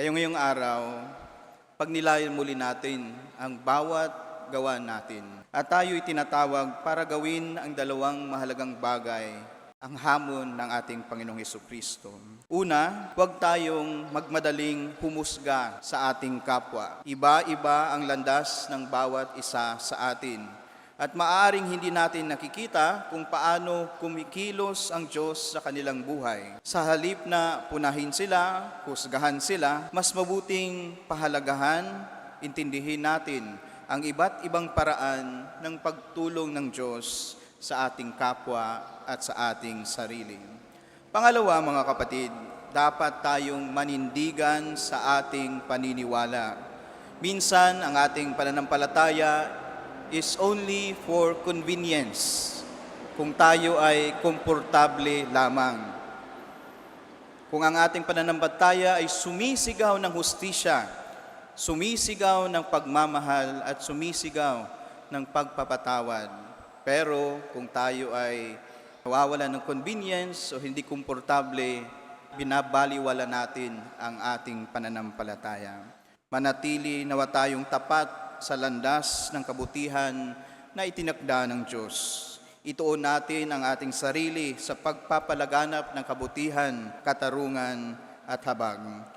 Kaya ngayong araw, pagnilayan muli natin ang bawat gawa natin. At tayo'y tinatawag para gawin ang dalawang mahalagang bagay ang hamon ng ating Panginoong Heso Kristo. Una, huwag tayong magmadaling humusga sa ating kapwa. Iba-iba ang landas ng bawat isa sa atin. At maaring hindi natin nakikita kung paano kumikilos ang Diyos sa kanilang buhay. Sa halip na punahin sila, husgahan sila, mas mabuting pahalagahan, intindihin natin ang iba't ibang paraan ng pagtulong ng Diyos sa ating kapwa at sa ating sarili. Pangalawa, mga kapatid, dapat tayong manindigan sa ating paniniwala. Minsan, ang ating pananampalataya is only for convenience kung tayo ay komportable lamang. Kung ang ating pananampalataya ay sumisigaw ng hustisya, sumisigaw ng pagmamahal at sumisigaw ng pagpapatawad. Pero kung tayo ay nawawala ng convenience o hindi komportable, binabaliwala natin ang ating pananampalataya. Manatili nawa tayong tapat sa landas ng kabutihan na itinakda ng Diyos. Ituon natin ang ating sarili sa pagpapalaganap ng kabutihan, katarungan at habag.